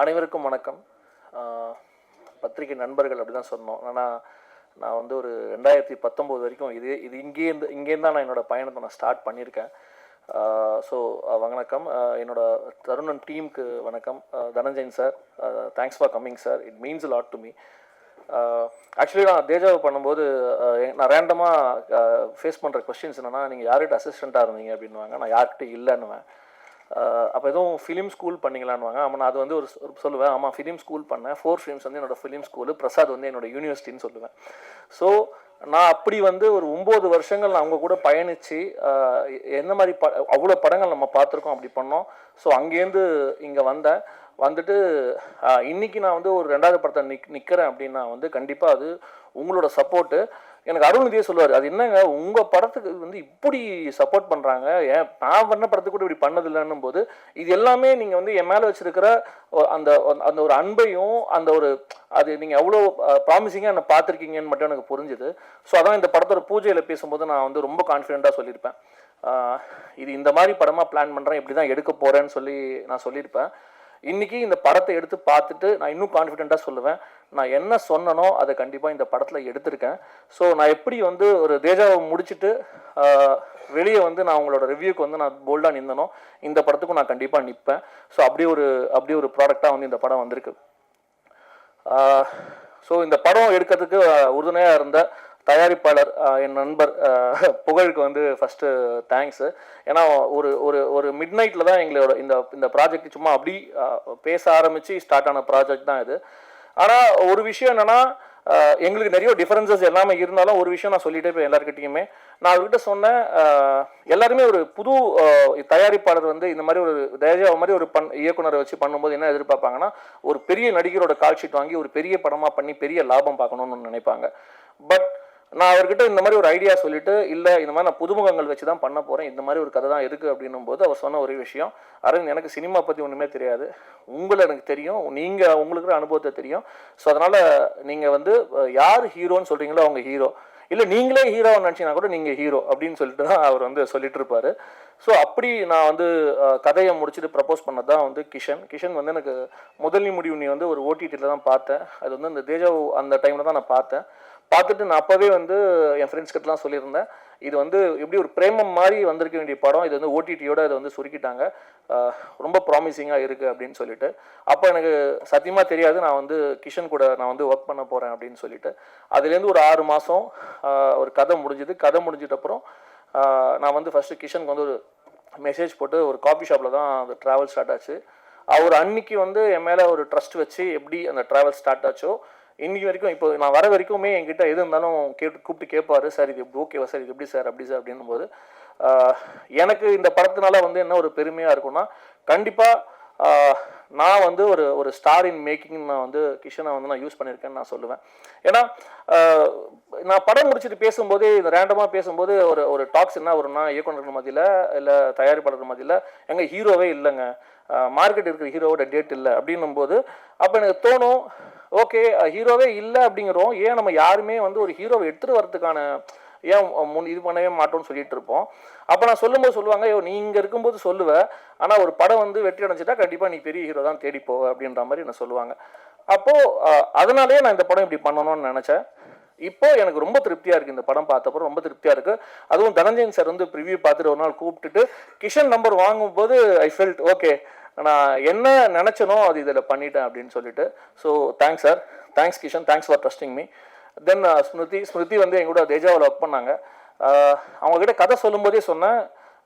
அனைவருக்கும் வணக்கம். பத்திரிகை நண்பர்கள் அப்படி தான் சொன்னோம். ஆனால் நான் வந்து ஒரு ரெண்டாயிரத்தி பத்தொம்போது வரைக்கும் இது இது இங்கேருந்து இங்கேருந்து தான் நான் என்னோடய பயணத்தை நான் ஸ்டார்ட் பண்ணியிருக்கேன். ஸோ வணக்கம். என்னோட தருணன் டீமுக்கு வணக்கம். Dhananjayan sir thanks for coming sir it means lot to me actually நான் தேஜாவை பண்ணும்போது நான் ரேண்டமாக ஃபேஸ் பண்ணுற கொஸ்டின்ஸ் என்னென்னா நீங்கள் யார்கிட்ட அசிஸ்டண்ட்டாக இருந்தீங்க அப்படின்னுவாங்க. நான் யார்கிட்ட இல்லைன்னுவேன். அப்போ எதுவும் ஃபிலிம் ஸ்கூல் பண்ணீங்களான்னுவாங்க. ஆமாம் நான் அது வந்து ஒரு சொல்லுவேன். ஆமாம் ஃபிலிம் ஸ்கூல் பண்ணேன். ஃபோர் ஃபிலிம்ஸ் வந்து என்னோடய ஃபிலிம் ஸ்கூலு பிரசாத் வந்து என்னோடய யூனிவர்சிட்டின்னு சொல்லுவேன். ஸோ நான் அப்படி வந்து ஒரு ஒம்பது வருஷங்கள் நான் அவங்க கூட பயணித்து என்ன மாதிரி ப அவ்வளோ படங்கள் நம்ம பார்த்துருக்கோம் அப்படி பண்ணோம். ஸோ அங்கேருந்து இங்கே வந்தேன். வந்துட்டு இன்றைக்கி இன்னைக்கு நான் வந்து ஒரு ரெண்டாவது படத்தை நிக் நிற்கிறேன் அப்படின்னா வந்து கண்டிப்பாக அது உங்களோட சப்போர்ட்டு எனக்கு அருள்நிதியே சொல்லுவார் அது என்னங்க? உங்கள் படத்துக்கு வந்து இப்படி சப்போர்ட் பண்ணுறாங்க ஏன் நான் பண்ண படத்துக்கு கூட இப்படி பண்ணதில்லைன்னும் போது இது எல்லாமே நீங்கள் வந்து என் மேலே வச்சிருக்கிற அந்த அந்த ஒரு அன்பையும் அந்த ஒரு அது நீங்கள் எவ்வளோ ப்ராமிசிங்காக என்ன பார்த்துருக்கீங்கன்னு மட்டும் எனக்கு புரிஞ்சுது. ஸோ அதான் இந்த படத்தோட பூஜையில் பேசும்போது நான் வந்து ரொம்ப கான்ஃபிடென்ட்டாக சொல்லியிருப்பேன். இது இந்த மாதிரி படமாக பிளான் பண்ணுறேன் இப்படி தான் எடுக்க போகிறேன்னு சொல்லி நான் சொல்லியிருப்பேன். இன்னைக்கு இந்த படத்தை எடுத்து பார்த்துட்டு நான் இன்னும் கான்ஃபிடென்ட்டாக சொல்லுவேன். நான் என்ன சொன்னனோ அதை கண்டிப்பாக இந்த படத்தில் எடுத்திருக்கேன். ஸோ நான் எப்படி வந்து ஒரு தேஜாவை முடிச்சுட்டு வெளியே வந்து நான் உங்களோட ரிவ்யூக்கு வந்து நான் போல்டாக நின்றனோ இந்த படத்துக்கும் நான் கண்டிப்பாக நிற்பேன் ஸோ அப்படி ஒரு அப்படி ஒரு ப்ராடக்டாக வந்து இந்த படம் வந்திருக்கு. ஸோ இந்த படம் எடுக்கிறதுக்கு உறுதுணையாக இருந்த தயாரிப்பாளர் என் நண்பர் புகழுக்கு வந்து ஃபஸ்ட்டு தேங்க்ஸு ஏன்னா ஒரு ஒரு ஒரு மிட் நைட்டில் தான் எங்களோட இந்த இந்த ப்ராஜெக்ட் சும்மா அப்படி பேச ஆரம்பித்து ஸ்டார்ட் ஆன ப்ராஜெக்ட் தான் இது. ஆனால் ஒரு விஷயம் என்னென்னா எங்களுக்கு நிறைய டிஃபரன்சஸ் எல்லாமே இருந்தாலும் ஒரு விஷயம் நான் சொல்லிட்டே போய் எல்லாருக்கிட்டையுமே நான் அவர்கிட்ட சொன்னேன் எல்லாருமே ஒரு புது தயாரிப்பாளர் வந்து இந்த மாதிரி ஒரு தேஜாவை மாதிரி ஒரு பண் இயக்குனரை வச்சு பண்ணும்போது என்ன எதிர்பார்ப்பாங்கன்னா ஒரு பெரிய நடிகரோட கால் ஷீட் வாங்கி ஒரு பெரிய படமாக பண்ணி பெரிய லாபம் பார்க்கணும்னு நினைப்பாங்க. பட் நான் அவர்கிட்ட இந்த மாதிரி ஒரு ஐடியா சொல்லிட்டு இல்லை இந்த மாதிரி நான் புதுமுகங்கள் வச்சு தான் பண்ண போகிறேன் இந்த மாதிரி ஒரு கதை தான் இருக்குது அப்படின்னும் போது அவர் சொன்ன ஒரே விஷயம் அரவிந்த் எனக்கு சினிமா பற்றி ஒன்றுமே தெரியாது. உங்களை எனக்கு தெரியும். நீங்கள் உங்களுக்கு அனுபவத்தை தெரியும். ஸோ அதனால் நீங்கள் வந்து யார் ஹீரோன்னு சொல்கிறீங்களோ அவங்க ஹீரோ. இல்லை நீங்களே ஹீரோன்னு நினச்சிங்கன்னா கூட நீங்கள் ஹீரோ அப்படின்னு சொல்லிட்டு தான் அவர் வந்து சொல்லிட்டு இருப்பார். ஸோ அப்படி நான் வந்து கதையை முடிச்சுட்டு ப்ரப்போஸ் பண்ணது தான் வந்து கிஷன். கிஷன் வந்து எனக்கு முதல் முடிவு நீ வந்து ஒரு ஓடிடியில் தான் பார்த்தேன். அது வந்து அந்த தேஜா அந்த டைமில் தான் நான் பார்த்தேன். பார்த்துட்டு நான் அப்போவே வந்து என் ஃப்ரெண்ட்ஸ் கிட்டலாம் சொல்லியிருந்தேன். இது வந்து எப்படி ஒரு பிரேமம் மாதிரி வந்திருக்க வேண்டிய படம். இது வந்து ஓடிடியோட இதை வந்து சுருக்கிட்டாங்க. ரொம்ப ப்ராமிசிங்காக இருக்குது அப்படின்னு சொல்லிட்டு. அப்போ எனக்கு சத்தியமாக தெரியாது. நான் வந்து கிஷன் கூட நான் வந்து ஒர்க் பண்ண போகிறேன் அப்படின்னு சொல்லிட்டு. அதுலேருந்து ஒரு ஆறு மாதம் ஒரு கதை முடிஞ்சுது. கதை முடிஞ்சிட்டப்புறம் நான் வந்து ஃபஸ்ட்டு கிஷனுக்கு வந்து ஒரு மெசேஜ் போட்டு ஒரு காஃபி ஷாப்பில் தான் அந்த ட்ராவல் ஸ்டார்ட் ஆச்சு. அவர் அன்னைக்கு வந்து என் மேலே ஒரு ட்ரஸ்ட் வச்சு எப்படி அந்த ட்ராவல் ஸ்டார்ட் ஆச்சோ இன்னைக்கு வரைக்கும் இப்போ நான் வர வரைக்குமே என்கிட்ட எது இருந்தாலும் கேட்டு கூப்பிட்டு கேட்பாரு சார் இது இப்படி ஓகேவா சார்? இது எப்படி சார்? அப்படி சார்? அப்படின்னும் போது எனக்கு இந்த படத்தினால வந்து என்ன ஒரு பெருமையாக இருக்கும்னா கண்டிப்பாக நான் வந்து ஒரு ஒரு ஸ்டார் இன் மேக்கிங் நான் வந்து கிஷனை வந்து நான் யூஸ் பண்ணியிருக்கேன்னு நான் சொல்லுவேன். ஏன்னா நான் படம் முடிச்சுட்டு பேசும்போது இந்த ரேண்டமாக பேசும்போது ஒரு ஒரு டாக்ஸ் என்ன வரும்னா இயக்குனர்கள் மத்தியில் இல்லை தயாரிப்பாளர்கள் மத்தியில் எங்கள் ஹீரோவே இல்லைங்க. மார்க்கெட் இருக்கிற ஹீரோவோட டேட் இல்லை. அப்படின்னும் போது அப்போ எனக்கு தோணும் ஓகே ஹீரோவே இல்லை அப்படிங்கிறோம். ஏன் நம்ம யாருமே வந்து ஒரு ஹீரோவை எடுத்துகிட்டு வரதுக்கான ஏன் முன் இது பண்ணவே மாட்டோம்னு சொல்லிட்டு இருப்போம். அப்போ நான் சொல்லும்போது சொல்லுவாங்க ஐயோ நீ இங்கே இருக்கும்போது சொல்லுவேன் ஆனால் ஒரு படம் வந்து வெற்றி அடைஞ்சிட்டா கண்டிப்பாக நீ பெரிய ஹீரோ தான் தேடி போவ அப்படின்ற மாதிரி என்ன சொல்லுவாங்க. அப்போது அதனாலேயே நான் இந்த படம் இப்படி பண்ணணும்னு நினச்சேன். இப்போ எனக்கு ரொம்ப திருப்தியாக இருக்குது இந்த படம் பார்த்தப்போ ரொம்ப திருப்தியாக இருக்குது அதுவும் தனஞ்சயன் சார் வந்து ப்ரிவியூ பார்த்துட்டு ஒரு நாள் கூப்பிட்டுட்டு கிஷன் நம்பர் வாங்கும்போது ஐ ஃபெல்ட் ஓகே நான் என்ன நினச்சனோ அது இதில் பண்ணிட்டேன் அப்படின்னு சொல்லிட்டு. So thanks sir thanks Kishan thanks for trusting me then Smriti Smriti வந்து எங்கூட தேஜாவில் ஒர்க் பண்ணாங்க. Uh, அவங்கக்கிட்ட கதை சொல்லும்போதே சொன்னேன்.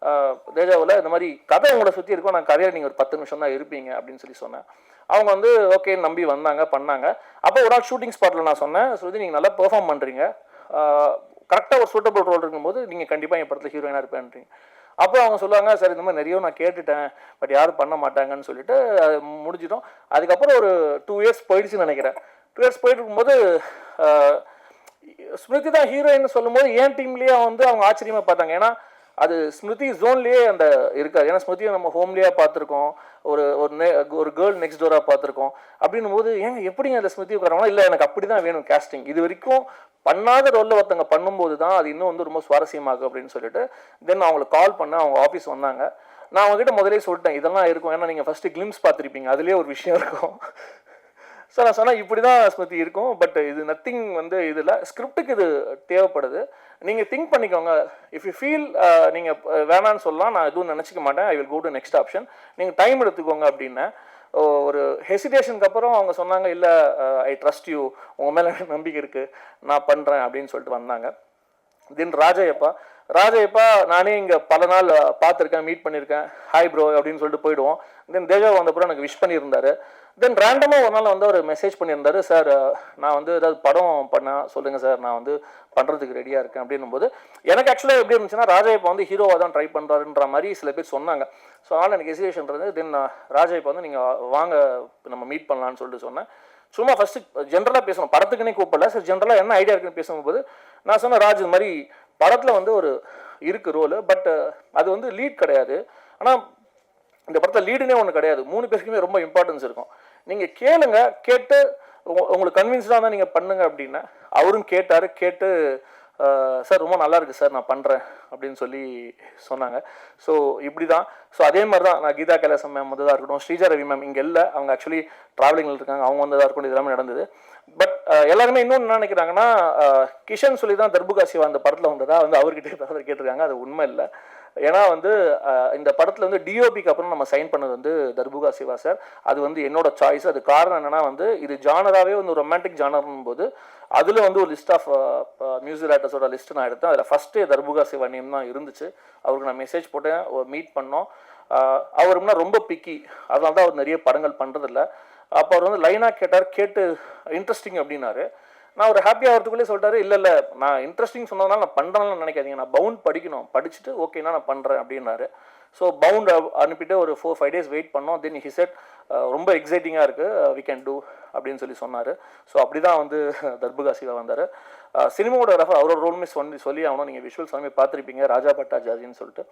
Uh, தேஜாவில் இந்த மாதிரி கதை உங்களை சுற்றி இருக்கும் நான் கதையில் நீங்கள் ஒரு பத்து நிமிஷம் தான் இருப்பீங்க அப்படின்னு சொல்லி சொன்னேன். அவங்க வந்து ஓகே நம்பி வந்தாங்க பண்ணாங்க. அப்போ ஒரு நாள் ஷூட்டிங் ஸ்பாட்டில் நான் சொன்னேன் ஸ்ருதி நீங்கள் நல்லா பெர்ஃபார்ம் பண்ணுறீங்க கரெக்டாக ஒரு சூட்டபிள் ரோல் இருக்கும்போது நீங்கள் கண்டிப்பாக என் படத்தில் ஹீரோயினாக இருப்பேன்றீங்க. அப்போ அவங்க சொல்லுவாங்க சார் இந்த மாதிரி நிறைய நான் கேட்டுட்டேன் பட் யாரும் பண்ண மாட்டாங்கன்னு சொல்லிட்டு அது முடிஞ்சிட்டோம் அதுக்கப்புறம் ஒரு டூ இயர்ஸ் போயிடுச்சுன்னு நினைக்கிறேன். டூ இயர்ஸ் போயிட்டு இருக்கும்போது ஸ்மிருதி தான் ஹீரோயின் சொல்லும்போது ஏன் டீம்லேயே வந்து அவங்க ஆச்சரியமாக பார்த்தாங்க. ஏன்னா அது ஸ்மிருதி ஜோன்லேயே அந்த இருக்காது. ஏன்னா ஸ்மிருதியை நம்ம ஹோம்லேயே பார்த்துருக்கோம். ஒரு ஒரு நெ ஒரு கேர்ள் நெக்ஸ்ட் டோராக பார்த்துருக்கோம். அப்படின்னும் போது ஏங்க எப்படிங்க அந்த ஸ்மிருதி உட்காரவங்க இல்லை எனக்கு அப்படி தான் வேணும் கேஸ்டிங் இது வரைக்கும் பண்ணாத ரோலில் ஒருத்தவங்க பண்ணும்போது தான் அது இன்னும் வந்து ரொம்ப சுவாரஸ்யமாகும் அப்படின்னு சொல்லிட்டு தென் அவங்களை கால் பண்ண அவங்க ஆஃபீஸ் வந்தாங்க. நான் அவங்ககிட்ட முதலே சொல்லிட்டேன். இதெல்லாம் இருக்கும். ஏன்னா நீங்கள் ஃபஸ்ட்டு கிளிம்ஸ் பார்த்துருப்பீங்க. அதுலேயே ஒரு விஷயம் இருக்கும். ஸோ நான் சொன்னால் இப்படி தான் ஸ்மிருதி இருக்கும் பட் இது நத்திங் வந்து இதில் ஸ்கிரிப்டுக்கு இது தேவைப்படுது. நீங்கள் திங்க் பண்ணிக்கோங்க. இஃப் யூ ஃபீல் uh, நீங்கள் uh, வேணான்னு சொல்லலாம் நான் எதுவும் நினச்சிக்க மாட்டேன். I will go to next option நீங்கள் டைம் எடுத்துக்கோங்க அப்படின்னேன் ஒரு ஹெசிடேஷனுக்கு அப்புறம் அவங்க சொன்னாங்க இல்லை ஐ ட்ரஸ்ட் யூ உங்கள் மேலே நம்பிக்கை இருக்குது நான் பண்ணுறேன் அப்படின்னு சொல்லிட்டு வந்தாங்க. தென் ராஜையப்பா ராஜையப்பா நானே இங்கே பல நாள் uh, பார்த்துருக்கேன் மீட் பண்ணியிருக்கேன் ஹாய் ப்ரோ அப்படின்னு சொல்லிட்டு போயிடுவோம். தென் தேஜா வந்தப்புறம் எனக்கு விஷ் பண்ணியிருந்தாரு. தென் ரேண்டமாக ஒரு நாள் வந்து அவர் மெசேஜ் பண்ணியிருந்தாரு சார் நான் வந்து ஏதாவது படம் பண்ண சொல்லுங்கள் சார் நான் வந்து பண்ணுறதுக்கு ரெடியாக இருக்கேன். அப்படின்னும் போது எனக்கு ஆக்சுவலாக எப்படி இருந்துச்சுன்னா ராஜாயப்பா வந்து ஹீரோவாக தான் ட்ரை பண்ணுறாருன்ற மாதிரி சில பேர் சொன்னாங்க. ஸோ அதனால் எனக்கு ஹெசிடேஷன் இருந்தது. தென் ராஜாயப்பா வந்து நீங்கள் வாங்க நம்ம மீட் பண்ணலான்னு சொல்லிட்டு சொன்னேன். சும்மா ஃபஸ்ட்டு ஜென்ரலாக பேசணும். படத்துக்குன்னே கூப்பிடல. சார் ஜென்ரலாக என்ன ஐடியா இருக்குன்னு பேசும்போது நான் சொன்னேன் ராஜ் இது மாதிரி படத்தில் வந்து ஒரு இருக்கு ரோலு பட் அது வந்து லீட் கிடையாது. ஆனால் இந்த படத்தில் லீடுனே ஒன்று கிடையாது. மூணு பேருக்குமே ரொம்ப இம்பார்ட்டன்ஸ் இருக்கும். நீங்கள் கேளுங்க கேட்டு உங்களுக்கு கன்வின்ஸ்டாக தான் நீங்கள் பண்ணுங்க அப்படின்னா அவரும் கேட்டார் கேட்டு சார் ரொம்ப நல்லா இருக்குது சார் நான் பண்ணுறேன் அப்படின்னு சொல்லி சொன்னாங்க. ஸோ இப்படி தான் ஸோ அதே மாதிரி தான் நான் கீதா கைலாசம் மேம் வந்ததாக இருக்கட்டும் ஸ்ரீஜா ரவி மேம் இங்கே இல்லை அவங்க ஆக்சுவலி ட்ராவலிங்கில் இருக்காங்க அவங்க வந்ததாக இருக்கட்டும் இது எல்லாமே நடந்தது பட் எல்லாருமே இன்னொன்று என்ன நினைக்கிறாங்கன்னா கிஷன் சொல்லி தான் தர்புகாசிவா அந்த படத்தில் வந்ததா வந்து அவர்கிட்ட கேட்டிருக்காங்க அது உண்மை இல்லை. ஏன்னா வந்து இந்த படத்தில் வந்து டிஓபிக்கு அப்புறம் நம்ம சைன் பண்ணது வந்து தர்புகா சிவா சார். அது வந்து என்னோட சாய்ஸ் அது காரணம் என்னன்னா வந்து இது ஜானராகவே வந்து ரொமான்டிக் ஜானர்னும் போது அதில் வந்து ஒரு லிஸ்ட் ஆஃப் மியூசிக் ஆர்டர்ஸோட லிஸ்ட் நான் எடுத்தேன். அதில் ஃபஸ்ட்டு தர்புகா சிவா நேம் தான் இருந்துச்சு. அவருக்கு நான் மெசேஜ் போட்டேன் மீட் பண்ணோம். அஹ், ரொம்ப பிக்கி அதனால தான் அவர் நிறைய படங்கள் பண்ணுறதில்ல அப்போ அவர் வந்து லைனாக கேட்டார் கேட்டு இன்ட்ரெஸ்டிங் அப்படின்னாரு. நான் ஒரு ஹாப்பி ஆகிறதுக்குள்ளே சொல்லிட்டாரு இல்லை இல்லை நான் இன்ட்ரெஸ்டிங் சொன்னதுனால நான் பண்ணுறேன்னு நினைக்காதீங்க. நான் பவுண்ட் படிக்கணும். படிச்சுட்டு ஓகேனா நான் பண்ணுறேன் அப்படின்னாரு. ஸோ பவுண்ட் அனுப்பிட்டு ஒரு ஃபோர் ஃபைவ் டேஸ் வெயிட் பண்ணோம். தென் ஹி செட் ரொம்ப எக்ஸைட்டிங்காக இருக்குது வி கேன் டூ அப்படின்னு சொல்லி சொன்னார். ஸோ அப்படி தான் வந்து தர்புகா சிவா வந்தார். சினிமாவோட ரெஃபர் அவரோட ரோல்மே சொல்லி சொல்லி ஆகணும். நீங்கள் விஷுவல் சாமி பார்த்துருப்பீங்க ராஜா பட்டாச்சாரின்னு சொல்லிட்டு.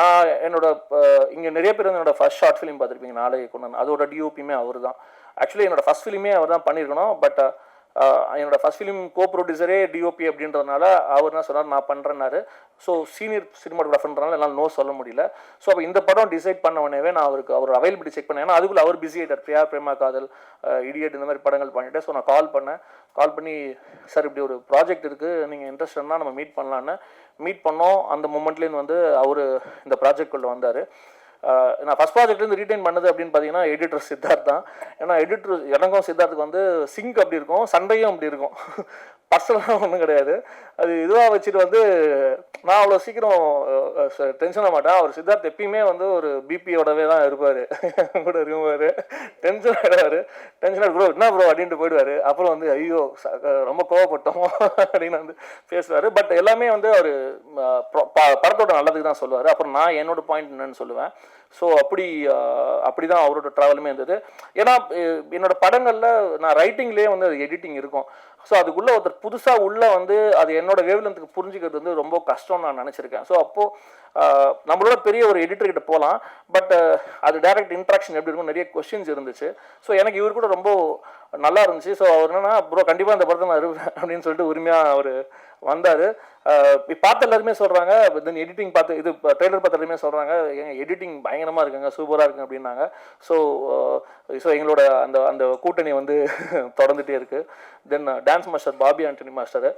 நான் என்னோட இங்கே நிறைய பேர் வந்து என்னோட ஃபர்ஸ்ட் ஷார்ட் ஃபிலிம் பார்த்துருப்பீங்க நாளைக்கு கொண்டு வந்து அதோட டிஓபியுமே அவர் தான் ஆக்சுவலி என்னோட ஃபர்ஸ்ட் ஃபிலிமே அவர் தான் பண்ணியிருக்கணும் பட் என்னோட ஃபர்ஸ்ட் ஃபிலிம் கோ ப்ரொடியூசரே டிஓபி அப்படின்றதுனால அவர் என்ன சொன்னார் நான் பண்ணுறேன்னாரு ஸோ சீனியர் சினிமாட்டோகிராஃபர்ன்றனால என்னால் நோ சொல்ல முடியல. ஸோ அப்போ இந்த படம் டிசைட் பண்ண உடனே நான் அவருக்கு அவர் அவைலபிலிட்டி செக் பண்ணேன். ஏன்னா அதுக்குள்ளே அவர் பிஸி ஆகிட்டார் பிரியா பிரேமா காதல் இடியட் இந்த மாதிரி படங்கள் பண்ணிட்டு ஸோ நான் கால் பண்ணேன். கால் பண்ணி சார் இப்படி ஒரு ப்ராஜெக்ட் இருக்குது நீங்கள் இன்ட்ரெஸ்ட் இருந்தால் நம்ம மீட் பண்ணலான்னு மீட் பண்ணோம். அந்த மூமெண்ட்லேருந்து வந்து அவர் இந்த ப்ராஜெக்ட்குள்ளே வந்தார். நான் ஃபஸ்ட் ப்ராஜெக்ட்லேருந்து ரீடைன் பண்ணது அப்படின்னு பார்த்தீங்கன்னா எடிட்டர் சித்தார்த் தான். ஏன்னா எடிட்டர் எனக்கும் சித்தார்த்துக்கு வந்து சிங்க் அப்படி இருக்கும் சண்டையும் அப்படி இருக்கும். பர்சனலாக ஒன்றும் கிடையாது. அது இதுவாக வச்சுட்டு வந்து நான் அவ்வளோ சீக்கிரம் டென்ஷன் ஆக மாட்டேன். அவர் சித்தார்த் எப்பயுமே வந்து ஒரு பிபியோடவே தான் இருப்பார். கூட இருக்குவார் டென்ஷன் ஆகிடுவார் டென்ஷன் ப்ரோ என்ன ப்ரோ? அப்படின்ட்டு போயிடுவார். அப்புறம் வந்து ஐயோ ரொம்ப கோவப்பட்டோம். அப்படின்னு வந்து பேசுவார். பட் எல்லாமே வந்து அவர் படத்தோட நல்லதுக்கு தான் சொல்லுவார். அப்புறம் நான் என்னோட பாயிண்ட் என்னன்னு சொல்லுவேன். ஸோ அப்படி அப்படி தான் அவரோட ட்ராவலுமே இருந்தது. ஏன்னா என்னோடய என்னோட படங்களில் நான் ரைட்டிங்லேயே வந்து எடிட்டிங் இருக்கும். ஸோ அதுக்குள்ளே ஒருத்தர் புதுசாக உள்ளே வந்து அது என்னோட வேவ்லென்த்துக்கு புரிஞ்சுக்கிறது வந்து ரொம்ப கஷ்டம்னு நான் நினச்சிருக்கேன். ஸோ அப்போது நம்மளோட பெரிய ஒரு எடிட்டர்கிட்ட போகலாம் பட் அது டைரக்ட் இன்ட்ராக்ஷன் எப்படி இருக்கும் நிறைய கொஸ்டின்ஸ் இருந்துச்சு. ஸோ எனக்கு இவர் கூட ரொம்ப நல்லா இருந்துச்சு. ஸோ அவர் என்னன்னா ப்ரோ கண்டிப்பாக இந்த படத்தை நான் இருப்பேன் அப்படின்னு சொல்லிட்டு உரிமையாக அவர் வந்தார். பார்த்த எல்லாருமே சொல்கிறாங்க தென் எடிட்டிங் பார்த்து இது ட்ரெய்லர் பார்த்த எல்லாருமே சொல்கிறாங்க எங்க எடிட்டிங் பயங்கரமாக இருக்குங்க சூப்பராக இருக்குங்க அப்படின்னாங்க. ஸோ ஸோ எங்களோட அந்த அந்த கூட்டணி வந்து தொடர்ந்துகிட்டே இருக்குது then dance master Bobby Antony master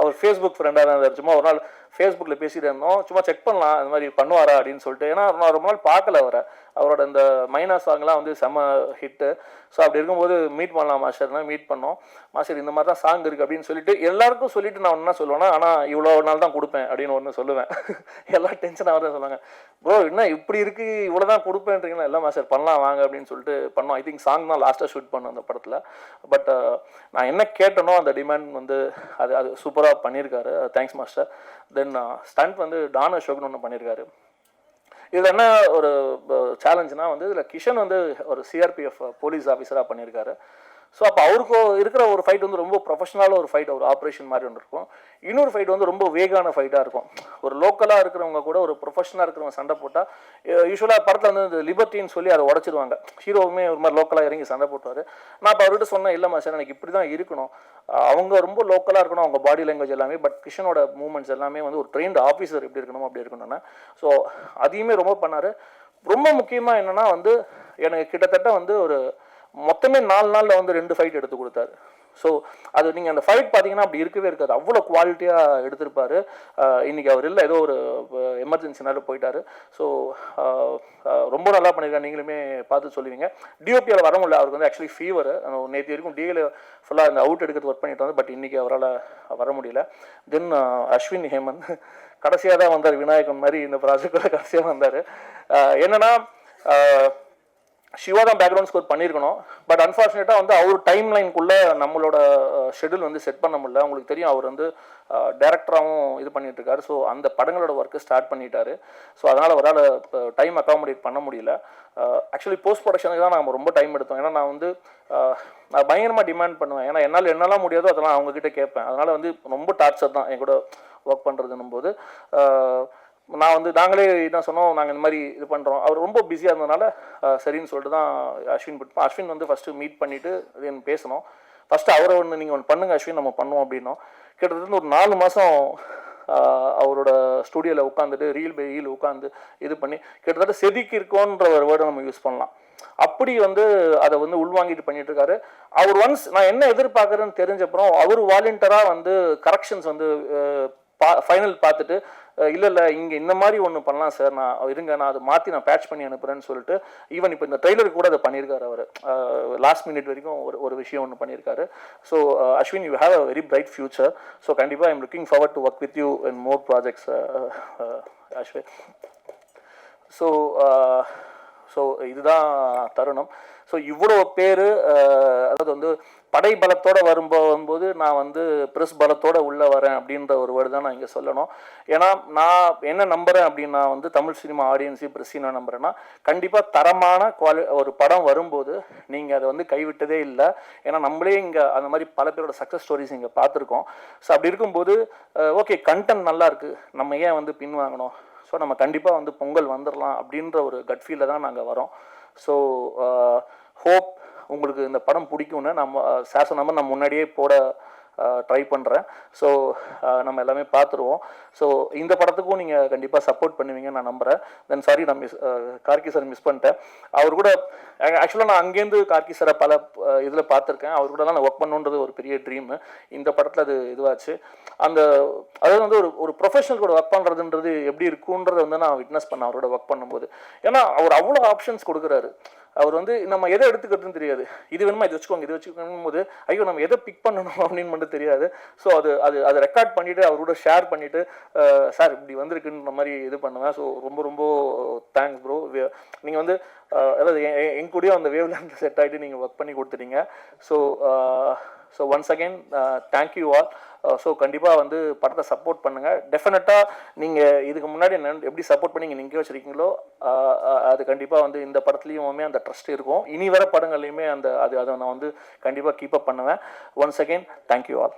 அவர் ஃபேஸ்புக் ஃப்ரெண்டாக தான் இருந்தார். சும்மா ஒரு நாள் ஃபேஸ்புக்கில் பேசிட்டு இருந்தோம். சும்மா செக் பண்ணலாம் இந்த மாதிரி பண்ணுவாரா அப்படின்னு சொல்லிட்டு. ஏன்னா நான் ரொம்ப நாள் பார்க்கல அவரை. அவரோட இந்த மைனா சாங்லாம் வந்து செம்ம ஹிட்டு ஸோ அப்படி இருக்கும்போது மீட் பண்ணலாம் மாஸ்டர்னா மீட் பண்ணோம். மாஸ்டர் இந்த மாதிரி தான் சாங் இருக்குது அப்படின்னு சொல்லிட்டு எல்லாருக்கும் சொல்லிட்டு நான் என்ன சொல்லுவேன்னா ஆனால் இவ்வளோ நாள் தான் கொடுப்பேன் அப்படின்னு ஒன்று சொல்லுவேன். எல்லாம் டென்ஷன் ஆகிறத சொல்லுவாங்க. ப்ரோ என்ன இப்படி இருக்கு? இவ்வளோ தான் கொடுப்பேன்றீங்களா எல்லாமே மாஸ்டர் பண்ணலாம் வாங்க அப்படின்னு சொல்லிட்டு பண்ணோம் ஐ திங்க் சாங் தான் லாஸ்ட்டாக ஷூட் பண்ணோம் அந்த படத்தில். பட் uh, நான் என்ன கேட்டனோ அந்த டிமாண்ட் வந்து அது அது சூப்பராக பண்ணியிருக்காரு தேங்க்ஸ் மாஸ்டர் தென் ஸ்டண்ட் வந்து டான் அசோக்னு ஒன்று பண்ணியிருக்காரு இதில் என்ன ஒரு uh, சேலஞ்சுனா வந்து இதில் கிஷன் வந்து ஒரு சிஆர்பிஎஃப் போலீஸ் uh, ஆஃபீஸராக பண்ணியிருக்காரு ஸோ அப்போ அவருக்கு இருக்கிற ஒரு ஃபைட் வந்து ரொம்ப ப்ரொஃபஷனலாக ஒரு ஃபைட் ஒரு ஆப்ரேஷன் மாதிரி ஒன்று இருக்கும். இன்னொரு ஃபைட் வந்து ரொம்ப வேகான ஃபைட்டாக இருக்கும். ஒரு லோக்கலாக இருக்கிறவங்க கூட ஒரு ப்ரொஃபஷனாக இருக்கிறவங்க சண்டை போட்டால் யூஸ்வலாக படத்தில் வந்து இந்த லிபர்ட்டின்னு சொல்லி அதை உடச்சிருவாங்க. ஹீரோவுமே ஒரு மாதிரி லோக்கலாக இறங்கி சண்டை போட்டுவார். நான் இப்போ அவர்கிட்ட சொன்னேன் இல்லைம்மா சார் எனக்கு இப்படி தான் இருக்கணும் அவங்க ரொம்ப லோக்கலாக இருக்கணும் அவங்க பாடி லாங்குவேஜ் எல்லாமே பட் கிஷனோட மூமெண்ட்ஸ் எல்லாமே வந்து ஒரு ட்ரெயின்டு ஆஃபீஸர் எப்படி இருக்கணும் அப்படி இருக்கணும்னா. ஸோ அதையுமே ரொம்ப பண்ணார். ரொம்ப முக்கியமாக என்னென்னா வந்து எனக்கு கிட்டத்தட்ட வந்து ஒரு மொத்தமே நாலு நாளில் வந்து ரெண்டு ஃபைட் எடுத்து கொடுத்தாரு. ஸோ அது நீங்கள் அந்த ஃபைட் பார்த்தீங்கன்னா அப்படி இருக்கவே இருக்காது. அவ்வளோ குவாலிட்டியாக எடுத்திருப்பாரு. இன்றைக்கி அவர் இல்லை. ஏதோ ஒரு எமர்ஜென்சினால போயிட்டாரு. ஸோ ரொம்ப நல்லா பண்ணியிருக்காரு நீங்களுமே பார்த்து சொல்லுவீங்க. டிஓபியில் வர முடியல. அவருக்கு வந்து ஆக்சுவலி ஃபீவர் நேற்று வரைக்கும் டிஏல ஃபுல்லாக அந்த அவுட் எடுக்கிறது ஒர்க் பண்ணிட்டு வந்து பட் இன்றைக்கி அவரால் வர முடியல. தென் அஸ்வின் ஹேமந்த். கடைசியாக தான் வந்தார். விநாயகன் மாதிரி இந்த ப்ராஜெக்டில் கடைசியாக வந்தார். என்னென்னா சிவா தான் பேக்ரவுண்ட் ஸ்கோர் பண்ணியிருக்கணும் பட் அன்ஃபார்ச்சுனேட்டாக வந்து அவர் டைம் லைனுக்குள்ளே நம்மளோட ஷெடியூல் வந்து செட் பண்ண முடியல. உங்களுக்கு தெரியும் அவர் வந்து டேரக்டராகவும் இது பண்ணிட்டு இருக்காரு ஸோ அந்த படங்களோட ஒர்க்கு ஸ்டார்ட் பண்ணிட்டாரு. ஸோ அதனால் அவரால் டைம் அக்காமடேட் பண்ண முடியல. ஆக்சுவலி போஸ்ட் ப்ரொடக்ஷனுக்கு தான் நம்ம ரொம்ப டைம் எடுத்தோம். ஏன்னா நான் வந்து நான் பயங்கரமாக டிமாண்ட் பண்ணுவேன். ஏன்னா என்னால் என்னெல்லாம் முடியாதோ அதெல்லாம் அவங்கக்கிட்ட கேட்பேன். அதனால் வந்து ரொம்ப டார்ச்சர் தான் என் கூட ஒர்க் பண்ணுறதுன்னும் போது நான் வந்து நாங்களே இதான் சொன்னோம் நாங்கள் இந்த மாதிரி இது பண்ணுறோம் அவர் ரொம்ப பிஸியாக இருந்ததுனால சரின்னு சொல்லிட்டு தான் அஸ்வின் விட்டு அஸ்வின் வந்து ஃபஸ்ட்டு மீட் பண்ணிவிட்டு தென் பேசணும் ஃபஸ்ட்டு அவரை ஒன்று நீங்கள் ஒன்று பண்ணுங்கள் அஸ்வின் நம்ம பண்ணுவோம் அப்படின்னோம். கிட்டத்தட்ட ஒரு நாலு மாதம் அவரோட ஸ்டூடியோவில் உட்காந்துட்டு ரீல் பை ரீல் உட்காந்து இது பண்ணி கிட்டத்தட்ட செதுக்கி இருக்கோன்ற ஒரு வேர்டை நம்ம யூஸ் பண்ணலாம். அப்படி வந்து அதை வந்து உள்வாங்கிட்டு பண்ணிட்டு இருக்காரு. அவர் ஒன்ஸ் நான் என்ன எதிர்பார்க்குறேன்னு தெரிஞ்சப்புறம் அவர் வாலண்டியராக வந்து கரெக்ஷன்ஸ் வந்து பா ஃபைனல் பார்த்துட்டு இல்லை இல்லை இங்கே இந்த மாதிரி ஒன்று பண்ணலாம் சார் நான் இருங்க நான் அதை மாற்றி நான் பேட்ச் பண்ணி அனுப்புகிறேன்னு சொல்லிட்டு ஈவன் இப்போ இந்த ட்ரெய்லர் கூட அதை பண்ணியிருக்காரு அவர். லாஸ்ட் மினிட் வரைக்கும் ஒரு ஒரு விஷயம் ஒன்று பண்ணியிருக்காரு. So Ashwin you have a very bright future so கண்டிப்பாக I'm looking forward to work with you in more projects Ashwin so so இதுதான் தருணம். ஸோ இவ்வளோ பேர் அதாவது வந்து படை பலத்தோடு வரும்போ வரும்போது நான் வந்து ப்ரெஸ் பலத்தோடு உள்ளே வரேன் அப்படின்ற ஒரு வேர்டு தான் நான் இங்கே சொல்லணும். ஏன்னா நான் என்ன நம்புகிறேன் அப்படின்னா வந்து தமிழ் சினிமா ஆடியன்ஸையும் ப்ரெஸ்ஸையும் நான் நம்புகிறேன்னா கண்டிப்பாக தரமான குவாலி ஒரு படம் வரும்போது நீங்கள் அதை வந்து கைவிட்டதே இல்லை. ஏன்னா நம்மளே இங்கே அந்த மாதிரி பல பேரோட சக்ஸஸ் ஸ்டோரிஸ் இங்கே பார்த்துருக்கோம். ஸோ அப்படி இருக்கும்போது ஓகே கண்டென்ட் நல்லா இருக்குது நம்ம ஏன் வந்து பின்வாங்கணும்? ஸோ நம்ம கண்டிப்பாக வந்து பொங்கல் வந்துடலாம் அப்படின்ற ஒரு கட் ஃபீலில் தான் நாங்கள் வரோம். ஸோ ஹோப் uh, உங்களுக்கு இந்த படம் பிடிக்கும்னு நம்ம சார் சொன்ன நம்ம முன்னாடியே போட ட்ரை பண்ணுறேன் ஸோ நம்ம எல்லாமே பார்த்துருவோம். ஸோ இந்த படத்துக்கும் நீங்கள் கண்டிப்பாக சப்போர்ட் பண்ணுவீங்கன்னு நான் நம்புகிறேன் தென் சாரி நான் மிஸ் கார்கி சார் மிஸ் பண்ணிட்டேன். அவர் கூட ஆக்சுவலாக நான் அங்கேருந்து கார்கி சாரை பல இதில் பார்த்துருக்கேன். அவர் கூட தான் நான் ஒர்க் பண்ணுன்றது ஒரு பெரிய ட்ரீமு இந்த படத்தில் அது இதுவாச்சு. அந்த அதாவது வந்து ஒரு ஒரு ப்ரொஃபஷனல் கூட ஒர்க் பண்ணுறதுன்றது எப்படி இருக்குன்றதை வந்து நான் விட்னஸ் பண்ணேன் அவரோட ஒர்க் பண்ணும்போது. ஏன்னா அவர் அவ்வளோ ஆப்ஷன்ஸ் கொடுக்குறாரு. அவர் வந்து நம்ம எதை எடுத்துக்கிறதுன்னு தெரியாது. இது வேணுமா இது வச்சுக்கோங்க இது வச்சுக்கோங்க போது ஐயோ நம்ம எதை பிக் பண்ணணும் அப்படின்னு மட்டும் தெரியாது. ஸோ அது அது அதை ரெக்கார்ட் பண்ணிவிட்டு அவரோட ஷேர் பண்ணிவிட்டு சார் இப்படி வந்திருக்குன்ற மாதிரி இது பண்ணுவேன். ஸோ ரொம்ப ரொம்ப தேங்க்ஸ் ப்ரோ நீங்கள் வந்து அதாவது எ- என் கூடயும் அந்த வேவ்லேருந்து செட் ஆகிட்டு நீங்கள் ஒர்க் பண்ணி கொடுத்துட்டீங்க. So so once again thank you all so கண்டிப்பாக வந்து படத்தை சப்போர்ட் பண்ணுங்கள் டெஃபினட்டாக நீங்கள் இதுக்கு முன்னாடி எப்படி சப்போர்ட் பண்ணி நீங்கள் நிற்க வச்சுருக்கீங்களோ அது கண்டிப்பாக வந்து இந்த படத்துலையுமே அந்த ட்ரஸ்ட் இருக்கும். இனி வர படங்கள்லையுமே அந்த அது அதை நான் வந்து கண்டிப்பாக கீப் அப் பண்ணுவேன். Once again thank you all